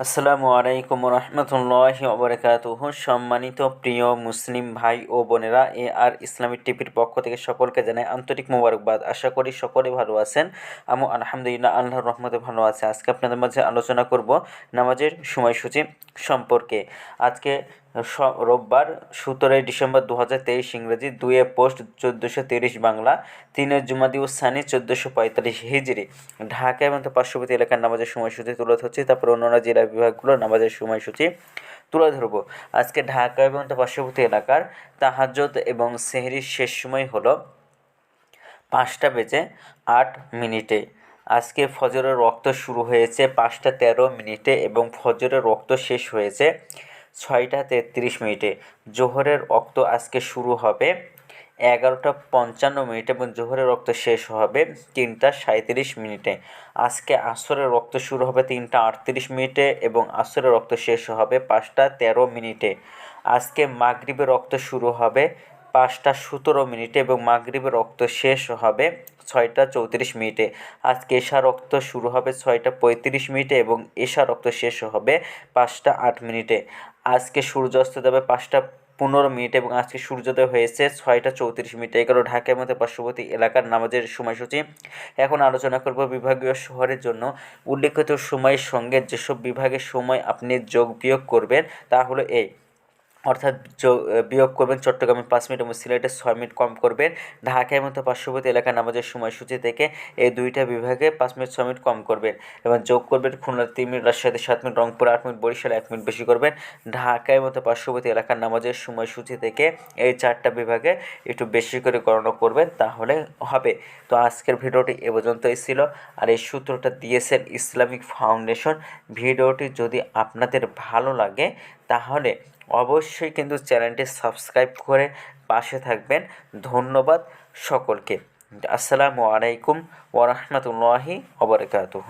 আসসালামু আলাইকুম রহমতুল্লাহ অবরাকাত সম্মানিত প্রিয় মুসলিম ভাই ও বোনেরা, এ আর ইসলামিক টিভির পক্ষ থেকে সকলকে জানাই আন্তরিক মোবারকবাদ। আশা করি সকলে ভালো আছেন। আমি আলহামদুলিল্লাহ আল্লাহ রহমতে ভালো আছে। আজকে আপনাদের মাঝে আলোচনা করব নামাজের সময়সূচি সম্পর্কে। আজকে রোববার সতেরোই ডিসেম্বর দু হাজার তেইশ ইংরেজি দুয়ে পোস্ট চোদ্দোশো তিরিশ বাংলা তিনের জুমাদি উসানি চোদ্দোশো পঁয়তাল্লিশ হিজড়ি ঢাকা এবং পার্শ্ববর্তী এলাকার নামাজের সময়সূচি তুলে ধরছি, তারপর অন্যান্য জেলা বিভাগগুলোর নামাজের সময়সূচি তুলে ধরবো। আজকে ঢাকা এবং পার্শ্ববর্তী এলাকার তাহাজ্জত এবং সেহরির শেষ সময় হলো পাঁচটা বেজে আট মিনিটে। আজকে ফজরের রক্ত শুরু হয়েছে পাঁচটা তেরো মিনিটে এবং ফজরের রক্ত শেষ হয়েছে ছয়টা তেত্রিশ মিনিটে। জোহরের রক্ত আজকে শুরু হবে এগারোটা পঞ্চান্ন মিনিটে এবং জোহরের রক্ত শেষ হবে তিনটা সাঁইত্রিশ মিনিটে। আজকে আসরের রক্ত শুরু হবে তিনটা আটত্রিশ মিনিটে এবং আসরের রক্ত শেষ হবে পাঁচটা তেরো মিনিটে। আজকে মাগরিবের রক্ত শুরু হবে পাঁচটা সতেরো মিনিটে এবং মাগরিবের রক্ত শেষ হবে ছয়টা চৌত্রিশ মিনিটে। আজকে এশা রক্ত শুরু হবে ছয়টা পঁয়ত্রিশ মিনিটে এবং এশা রক্ত শেষ হবে পাঁচটা আট মিনিটে। আজকে সূর্যাস্ত যাবে পাঁচটা পনেরো মিনিট এবং আজকে সূর্যোদয় হয়েছে ছয়টা চৌত্রিশ মিনিট। এগারো ঢাকার মধ্যে পার্শ্ববর্তী এলাকার নামাজের সময়সূচি। এখন আলোচনা করব বিভাগীয় শহরের জন্য। উল্লেখিত সময়ের সঙ্গে যেসব বিভাগের সময় আপনি যোগ বিয়োগ করবেন তা হলো এই অর্থাৎ বিয়োগ করবেন চট্টগ্রামে পাঁচ মিনিট এবং সিলেটে ছয় মিনিট কম করবেন। ঢাকায় মতো পার্শ্ববর্তী এলাকার নামাজের সময়সূচি থেকে এই দুইটা বিভাগে পাঁচ মিনিট, ছয় মিনিট কম করবেন এবং যোগ করবেন খুলনা তিন মিনিট, রাজশাহীতে সাত মিনিট, রংপুরে আট মিনিট, বরিশালে এক মিনিট বেশি করবেন। ঢাকায় মতো পার্শ্ববর্তী এলাকার নামাজের সময়সূচি থেকে এই চারটা বিভাগে একটু বেশি করে গণনা করবেন, তাহলে হবে। তো আজকের ভিডিওটি এ পর্যন্তই ছিল। আর এই সূত্রটা দিয়েছেন ইসলামিক ফাউন্ডেশন। ভিডিওটি যদি আপনাদের ভালো লাগে, তাহলে অবশ্যই কিন্তু চ্যানেলটি সাবস্ক্রাইব করে পাশে থাকবেন। ধন্যবাদ সকলকে। আসসালামু আলাইকুম ওরহমতুল্লাহি ওবরকাতুহ